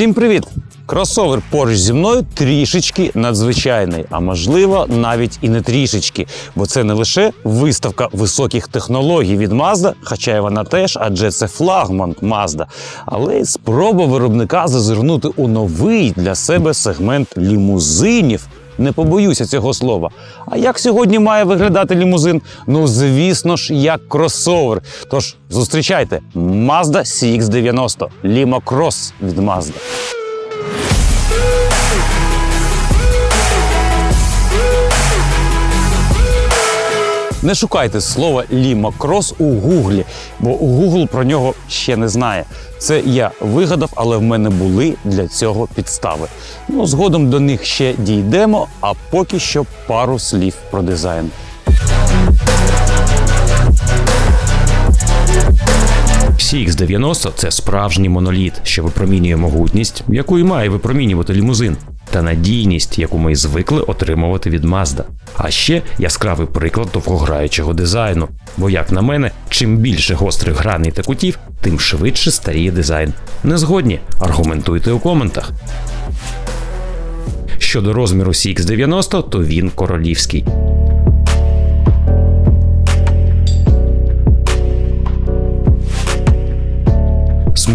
Всім привіт! Кросовер поруч зі мною трішечки надзвичайний, а можливо, навіть і не трішечки, бо це не лише виставка високих технологій від Mazda, хоча й вона теж, адже це флагман Mazda, але й спроба виробника зазирнути у новий для себе сегмент лімузинів. Не побоюся цього слова. А як сьогодні має виглядати лімузин? Ну, звісно ж, як кросовер. Тож зустрічайте Mazda CX-90 Limo Cross від Mazda. Не шукайте слова Cross у Гуглі, бо Google про нього ще не знає. Це я вигадав, але в мене були для цього підстави. Ну, згодом до них ще дійдемо, а поки що пару слів про дизайн. CX-90 – це справжній моноліт, що випромінює могутність, яку має випромінювати лімузин, та надійність, яку ми звикли отримувати від Mazda. А ще яскравий приклад довгограючого дизайну. Бо, як на мене, чим більше гострих граней та кутів, тим швидше старіє дизайн. Не згодні? Аргументуйте у коментах. Щодо розміру CX-90, то він королівський.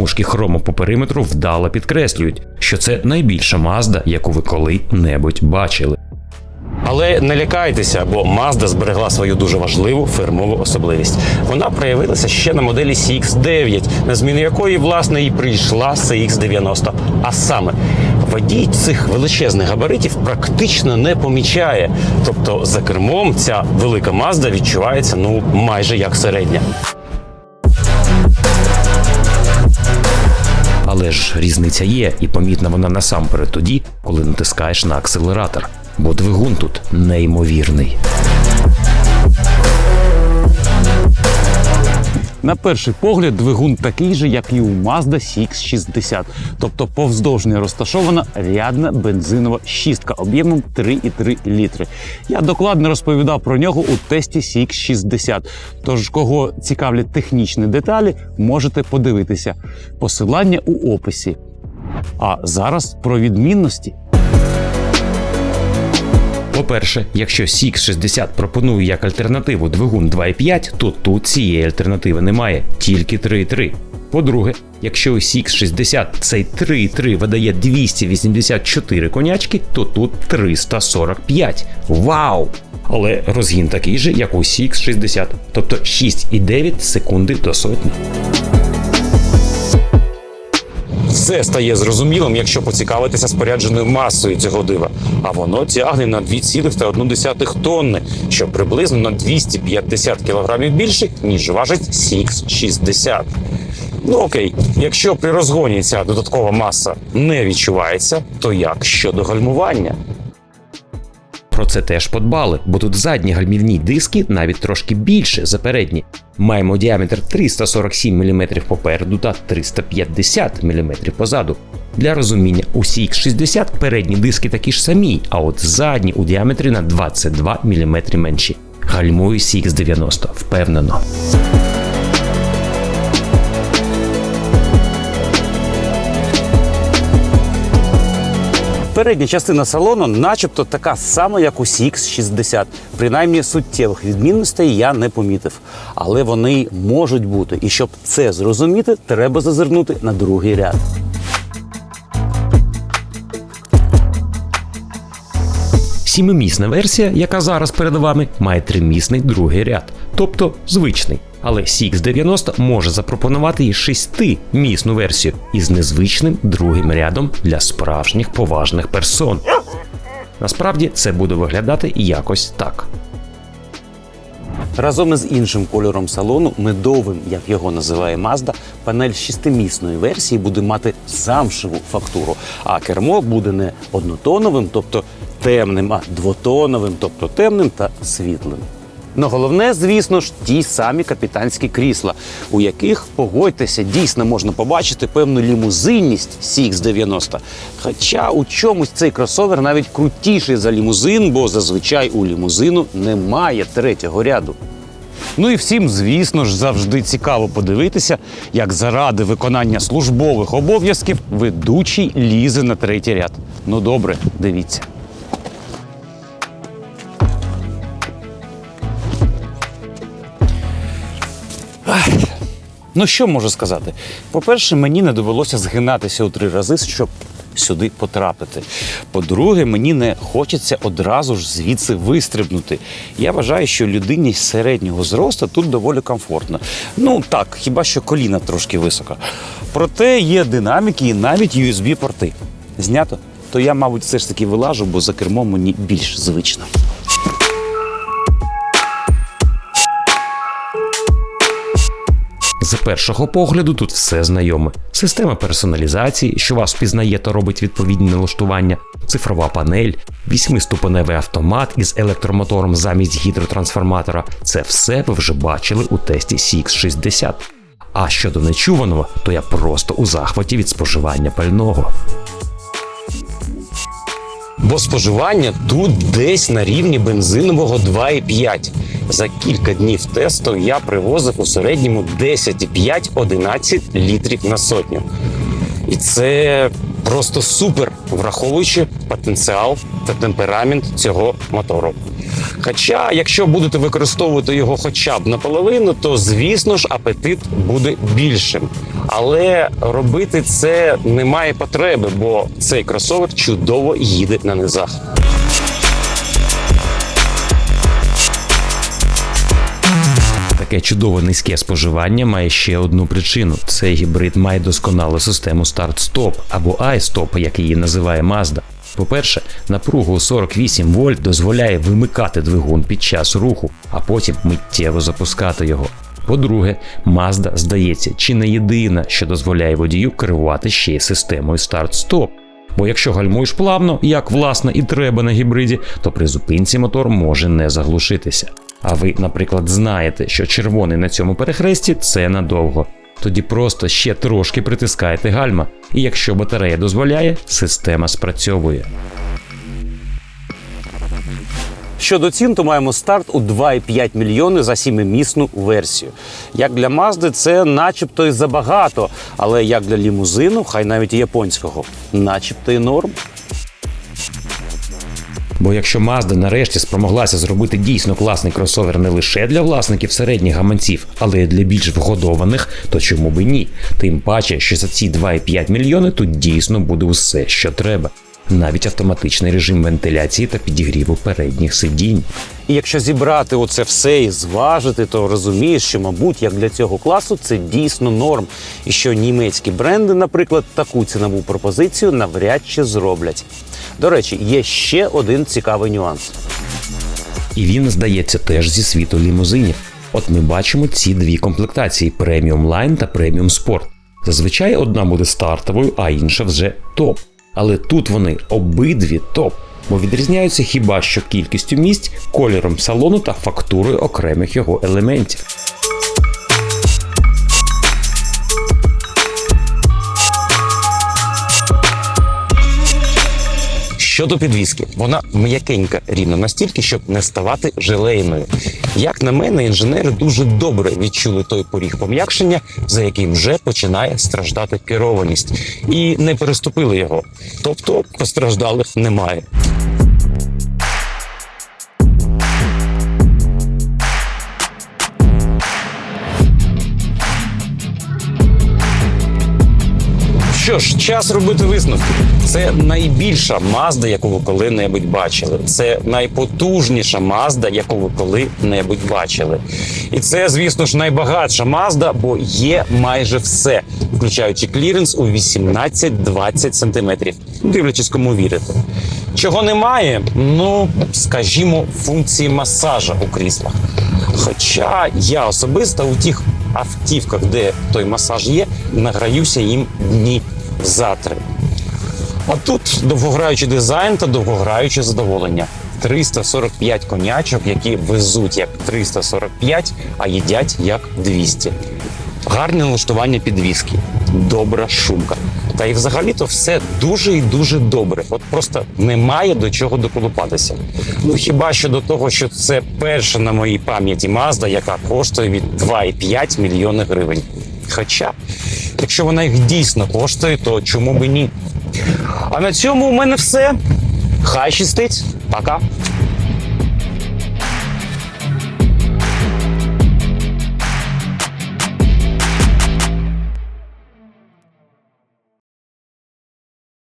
Смужки хрому по периметру вдало підкреслюють, що це найбільша Mazda, яку ви коли-небудь бачили. Але не лякайтеся, бо Mazda зберегла свою дуже важливу фирмову особливість. Вона проявилася ще на моделі CX-9, на зміну якої власне і прийшла CX-90. А саме водій цих величезних габаритів практично не помічає. Тобто за кермом ця велика Mazda відчувається ну майже як середня. Але ж різниця є, і помітна вона насамперед тоді, коли натискаєш на акселератор. Бо двигун тут неймовірний. На перший погляд, двигун такий же, як і у Mazda CX-60, тобто повздовжня розташована рядна бензинова шістка об'ємом 3,3 літри. Я докладно розповідав про нього у тесті CX-60, тож кого цікавлять технічні деталі, можете подивитися. Посилання у описі. А зараз про відмінності. По-перше, якщо CX-60 пропонує як альтернативу двигун 2.5, то тут цієї альтернативи немає, тільки 3.3. По-друге, якщо у CX-60 цей 3.3 видає 284 конячки, то тут 345. Вау! Але розгін такий же, як у CX-60, тобто 6,9 секунди до сотні. Все стає зрозумілим, якщо поцікавитися спорядженою масою цього дива. А воно тягне на 2,1 тонни, що приблизно на 250 кілограмів більше, ніж важить Сікс-60. Ну окей, якщо при розгоні ця додаткова маса не відчувається, то як щодо гальмування? Про це теж подбали, бо тут задні гальмівні диски навіть трошки більше за передні. Маємо діаметр 347 мм попереду та 350 мм позаду. Для розуміння, у CX60 передні диски такі ж самі, а от задні у діаметрі на 22 мм менші. Гальмую CX90, впевнено. Передня частина салону, начебто, така сама, як у CX-60. Принаймні суттєвих відмінностей я не помітив. Але вони можуть бути. І щоб це зрозуміти, треба зазирнути на другий ряд. Сімимісна версія, яка зараз перед вами, має тримісний другий ряд, тобто звичний. Але CX90 може запропонувати і шестимісну версію із незвичним другим рядом для справжніх поважних персон. Насправді це буде виглядати якось так. Разом із іншим кольором салону, медовим, як його називає Mazda, панель шестимісної версії буде мати замшеву фактуру, а кермо буде не однотоновим, тобто темним, а двотоновим, тобто темним та світлим. Ну головне, звісно ж, ті самі капітанські крісла, у яких, погодьтеся, дійсно можна побачити певну лімузинність CX-90. Хоча у чомусь цей кросовер навіть крутіший за лімузин, бо зазвичай у лімузину немає третього ряду. Ну і всім, звісно ж, завжди цікаво подивитися, як заради виконання службових обов'язків ведучий лізе на третій ряд. Ну добре, дивіться. Ну що можу сказати? По-перше, мені не довелося згинатися у три рази, щоб сюди потрапити. По-друге, мені не хочеться одразу ж звідси вистрибнути. Я вважаю, що людині середнього зросту тут доволі комфортно. Ну так, хіба що коліна трошки високо. Проте є динаміки і навіть USB-порти. Знято? То я, мабуть, все ж таки вилажу, бо за кермом мені більш звично. З першого погляду тут все знайоме: система персоналізації, що вас впізнає та робить відповідні налаштування, цифрова панель, вісьмиступеневий автомат із електромотором замість гідротрансформатора. Це все ви вже бачили у тесті CX60. А щодо нечуваного, то я просто у захваті від споживання пального. Бо споживання тут десь на рівні бензинового 2,5. За кілька днів тесту я привозив у середньому 10,5-11 літрів на сотню. І це просто супер, враховуючи потенціал та темперамент цього мотору. Хоча, якщо будете використовувати його хоча б наполовину, то звісно ж апетит буде більшим. Але робити це немає потреби, бо цей кросовер чудово їде на низах. Таке чудово низьке споживання має ще одну причину: цей гібрид має досконалу систему старт-стоп або iStop, як її називає Mazda. По-перше, напругу у 48 вольт дозволяє вимикати двигун під час руху, а потім миттєво запускати його. По-друге, Mazda, здається, чи не єдина, що дозволяє водію керувати ще й системою старт-стоп. Бо якщо гальмуєш плавно, як власне і треба на гібриді, то при зупинці мотор може не заглушитися. А ви, наприклад, знаєте, що червоний на цьому перехресті це надовго. Тоді просто ще трошки притискаєте гальма, і якщо батарея дозволяє, система спрацьовує. Щодо цін, то маємо старт у 2,5 мільйони за сімимісну версію. Як для Мазди, це начебто і забагато, але як для лімузину, хай навіть японського, начебто і норм. Бо якщо Mazda нарешті спромоглася зробити дійсно класний кросовер не лише для власників середніх гаманців, але й для більш вгодованих, то чому би ні? Тим паче, що за ці 2,5 мільйони тут дійсно буде усе, що треба. Навіть автоматичний режим вентиляції та підігріву передніх сидінь. І якщо зібрати оце все і зважити, то розумієш, що, мабуть, як для цього класу це дійсно норм. І що німецькі бренди, наприклад, таку цінову пропозицію навряд чи зроблять. До речі, є ще один цікавий нюанс. І він, здається, теж зі світу лімузинів. От ми бачимо ці дві комплектації: преміум лайн та преміум спорт. Зазвичай одна буде стартовою, а інша вже топ. Але тут вони обидві топ, бо відрізняються хіба що кількістю місць, кольором салону та фактурою окремих його елементів. Щодо підвіски, вона м'якенька рівно настільки, щоб не ставати желейною. Як на мене, інженери дуже добре відчули той поріг пом'якшення, за яким вже починає страждати керованість, і не переступили його. Тобто постраждалих немає. Що ж, час робити висновки. Це найбільша Мазда, яку ви коли-небудь бачили. Це найпотужніша Мазда, яку ви коли-небудь бачили. І це, звісно ж, найбагатша Мазда, бо є майже все, включаючи кліренс у 18-20 сантиметрів, дивлячись, кому вірити. Чого немає? Ну, скажімо, функції масажа у кріслах. Хоча я особисто у тих автівках, де той масаж є, награюся їм дні за три. А тут довгограючий дизайн та довгограюче задоволення. 345 конячок, які везуть як 345, а їдять як 200. Гарне налаштування підвіски, добра шумка. Та й взагалі-то все дуже і дуже добре. От просто немає до чого доколупатися. Ну хіба що до того, що це перша на моїй пам'яті Mazda, яка коштує від 2,5 мільйони гривень. Хоча, якщо вона їх дійсно коштує, то чому б ні? А на цьому у мене все. Хай щастить. Пока.